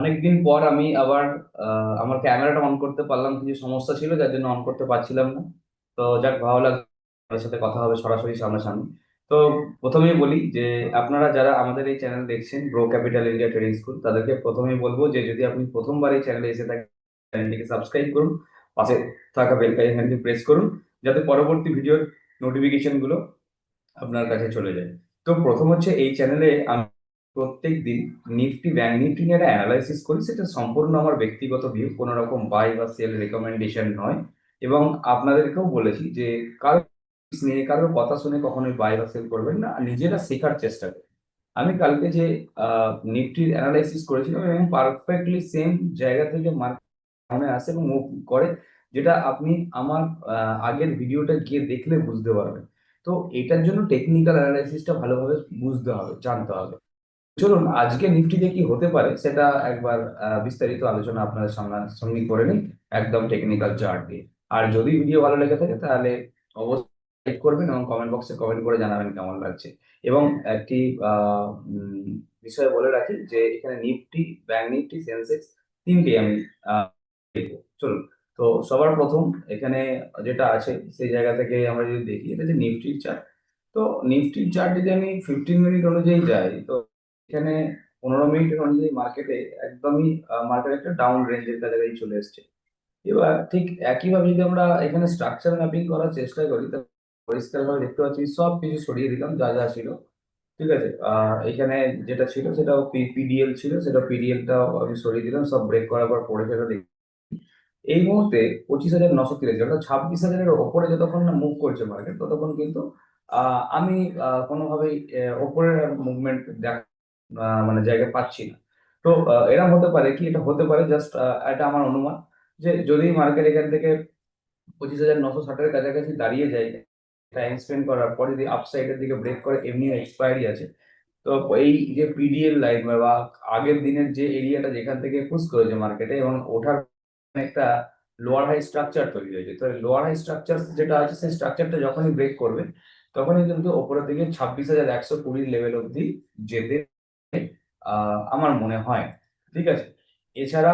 অনেকদিন পর আমি আবার আমার ক্যামেরাটা অন করতে পারলাম, কিছু সমস্যা ছিল, যার জন্য অন করতে পারছিলাম না। তো যাক, ভালো লাগল সাথে কথা হবে সরাসরি সামনাসামনি। তো প্রথমেই বলি যে, আপনারা যারা আমাদের এই চ্যানেল দেখছেন Grow Capital India trading school তাদেরকে প্রথমেই বলব যে, যদি আপনি প্রথমবার এই চ্যানেলে এসে থাকেন চ্যানেলটিকে সাবস্ক্রাইব করুন, পাশে থাকা বেল আইকনটি প্রেস করুন, যাতে পরবর্তী ভিডিওর নোটিফিকেশনগুলো আপনার কাছে চলে যায়। তো প্রথম হচ্ছে, এই চ্যানেলে আমি প্রত্যেক দিন নিফটি ব্যাংক নিফটি নিয়ে একটা অ্যানালাইসিস করি, সেটা সম্পূর্ণ আমার ব্যক্তিগত ভিউ কোনো রকম বাই বা সেল রেকমেন্ডেশন নয়। এবং আপনাদেরকেও বলেছি যে কারও নিয়ে কারোর কথা শুনে কখনোই বাই বা সেল করবেন না নিজেরা শেখার চেষ্টা করুন। আমি কালকে যে নিফটির অ্যানালাইসিস করেছিলাম এবং পারফেক্টলি সেম জায়গা থেকে মার্কেট আসে এবং মুভ করে, যেটা আপনি আমার আগের ভিডিওটা গিয়ে দেখলে বুঝতে পারবেন। তো এটার জন্য টেকনিক্যাল অ্যানালাইসিসটা ভালোভাবে বুঝতে হবে, জানতে হবে। চলুন, আজকে নিফটিতে কি হতে পারে সেটা একবার বিস্তারিত আলোচনা আপনাদের সামনাসামনি করে নিই একদম টেকনিক্যাল চার্ট দিয়ে। আর যদি ভিডিও ভালো লেগে থাকে তাহলে অবশ্যই লাইক করবেন এবং কমেন্ট বক্সে কমেন্ট করে জানাবেন কেমন লাগছে। এবং একটি বিষয় বলে রাখি যে এখানে নিফটি, ব্যাংক নিফটি, সেন্সেক্স তিনটি আমি চলুন, তো সবার প্রথম এখানে যেটা আছে সেই জায়গা থেকে আমরা যদি দেখি এটা যে নিফটির চার্ট তো নিফটির চার্ট যদি আমি ফিফটিন মিনিট অনুযায়ী যাই, তো এখানে পনেরো মিনিটের অনুযায়ী মার্কেটে একদমই মার্কেট একটা ডাউন রেঞ্জের কাছাকাছি চলে এসছে। এবার ঠিক একইভাবে যদি আমরা এখানে স্ট্রাকচার ম্যাপিং করার চেষ্টা করি, তা পরিষ্কারভাবে দেখতে পাচ্ছি, সব কিছু সরিয়ে দিলাম, যা যা ছিল। ঠিক আছে? এখানে যেটা ছিল সেটাও পিডিএল ছিল, সেটা পিডিএলটাও আমি সরিয়ে দিলাম, সব ব্রেক করার পর পড়ে সেটা দেখি এই মুহূর্তে পঁচিশ হাজার নশো তিরিশ, অর্থাৎ ছাব্বিশ হাজারের ওপরে যতক্ষণ না মুভ করছে মার্কেট ততক্ষণ কিন্তু আমি কোনোভাবেই ওপরের মুভমেন্ট দেখ মানে জায়গা পাচ্ছি না। তো এরকম হতে পারে কি? এটা হতে পারে জাস্ট এটা আমার অনুমান যে যদি মার্কেট এখান থেকে পঁচিশ হাজার নশো ষাটের কাছাকাছি দাঁড়িয়ে যায় টাইম স্পেন্ড করার পর যদি আপসাইডের দিকে ব্রেক করে এমনিও এক্সপায়ারি আছে, তো এই যে পিডিএল লাইন বা আগের দিনের যে এরিয়াটা যেখান থেকে পুশ করেছে মার্কেটে এবং ওঠার একটা লোয়ার হাই স্ট্রাকচার তৈরি হয়েছে, তো লোয়ার হাই স্ট্রাকচার যেটা আছে, সেই স্ট্রাকচারটা যখনই ব্রেক করবে, তখনই কিন্তু ওপরের দিকে ছাব্বিশ হাজার একশো কুড়ির লেভেল অবধি যেতে আমার মনে হয়। ঠিক আছে? এছাড়া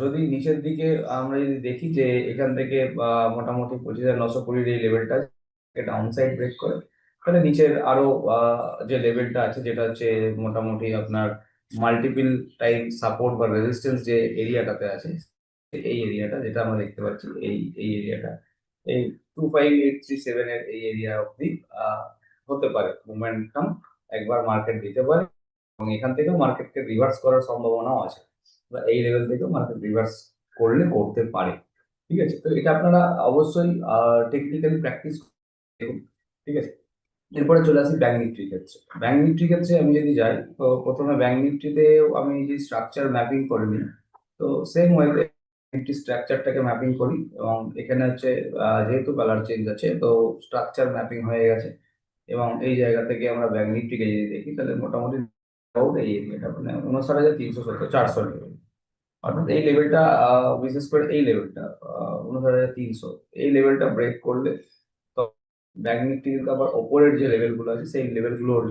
যদি নিচের দিকে আমরা যদি দেখি যে এখান থেকে মোটামুটি পঁচিশ হাজার নশো কুড়ির এই লেভেলটা ডাউন সাইড ব্রেক করে, তাহলে নিচের আরও যে লেভেলটা আছে, যেটা হচ্ছে মোটামুটি আপনার মাল্টিপল টাইম সাপোর্ট বা রেজিস্ট্যান্স যে এরিয়াটাতে আছে, এই এরিয়াটা যেটা আমরা দেখতে পাচ্ছি, এই এই এরিয়াটা এই two five eight three seven এর এই এরিয়া অব্দি হতে পারে। মোমেন্টাম একবার মার্কেট দিতে পারে। এবং এখান থেকেও মার্কেটকে রিভার্স করার সম্ভাবনাও আছে। এই লেভেল থেকেও মার্কেট রিভার্স করলে করতে পারে। ঠিক আছে? তো এটা আপনারা অবশ্যই টেকনিক্যালি প্র্যাকটিস দেখুন ঠিক আছে? এরপরে চলে আসি ব্যাংক নিফটির ক্ষেত্রে। ব্যাংক নিফটির ক্ষেত্রে আমি যদি যাই, তো প্রথমে ব্যাংক নিফটিতে আমি যে স্ট্রাকচার ম্যাপিং করে নিই, তো সেম ওয়েতে নিফটি স্ট্রাকচারটাকে ম্যাপিং করি এবং এখানে হচ্ছে যেহেতু কালার চেঞ্জ আছে, তো স্ট্রাকচার ম্যাপিং হয়ে গেছে। এবং এই জায়গা থেকে আমরা ব্যাংক নিফটিকে যদি দেখি, তাহলে মোটামুটি উনষাট হাজার তিনশো সত্তর, চারশো লেভেল অর্থাৎ এই লেভেলটা বিশেষ করে এই লেভেলটা উনষাট হাজার তিনশো, এই লেভেলটা ব্রেক করলে ব্যাংক নিফটি আবার ওপরের যে লেভেলগুলো আছে, সেই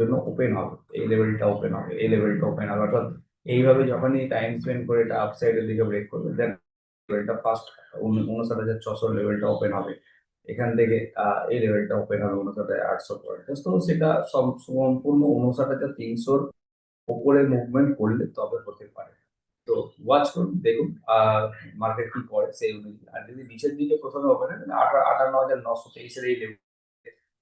জন্য ওপেন হবে। এই লেভেলটা ওপেন হবে, এই লেভেলটা ওপেন অর্থাৎ এইভাবে টাইম স্পেন্ড করে এটা দিকে ব্রেক করবে দেন লেভেলটা ফার্স্ট উনষাট হাজার ছশো লেভেলটা ওপেন হবে। এখান থেকে এই লেভেলটা ওপেন হবে উনষাট হাজার আটশো পয়েন্ট তো সেটা সম- সম্পূর্ণ উনষাট হাজার তিনশোর ওপরে মুভমেন্ট করলে তবে হতে পারে। তো ওয়াচ করুন, দেখুন মার্কেট কি করে সেই অনুযায়ী। আর যদি নিচের দিকে প্রথমে ওপেন আটান্ন হাজার নশো তেইশের এই লেভেল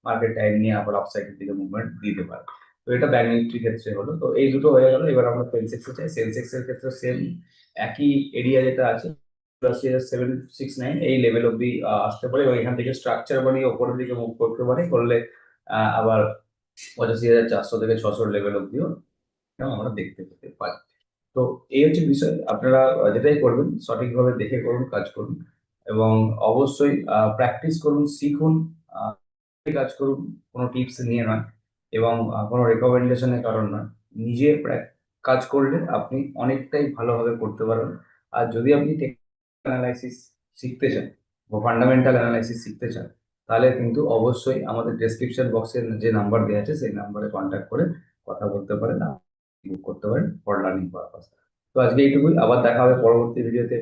মার্কেট টাইম নিয়ে আবার আপসাইডের দিকে মুভমেন্ট দিতে পারে। তো এটা ব্যাংক নিফটির ক্ষেত্রে হলো। তো এই দুটো হয়ে গেল। এবার আমরা সেন্সেক্স চাই সেন্সেক্স এর ক্ষেত্রে সেম একই এরিয়া যেটা আছে সেভেন সিক্স নাইন এই লেভেল অব্দি আসতে পারে। এবং এখান থেকে স্ট্রাকচার বানিয়ে ওপরের দিকে মুভ করতে পারে। করলে আবার পঁচাশি হাজার চারশো থেকে ছশোর লেভেল অব্দিও আমরা দেখতে পেতে পারি? তো এই হচ্ছে বিষয়। আপনারা যেটাই করবেন, সঠিকভাবে দেখে করুন, কাজ করুন এবং অবশ্যই প্র্যাকটিস করুন, শিখুন কাজ করুন, কোনো টিপস নিয়ে নয় এবং কোনো রেকমেন্ডেশনের কারণ নয়। নিজে কাজ করলে আপনি অনেকটাই ভালোভাবে করতে পারবেন। আর যদি আপনি অ্যানালাইসিস শিখতে চান বা ফান্ডামেন্টাল অ্যানালাইসিস শিখতে চান, তাহলে কিন্তু অবশ্যই আমাদের ডেসক্রিপশন বক্সের যে নাম্বার দেওয়া আছে, সেই নাম্বারে কন্ট্যাক্ট করে কথা বলতে পারেন। বুক করতে পারেন ফর লার্নিং পারপাস তো আজকে এইটুকুই আবার দেখা হবে পরবর্তী ভিডিওতে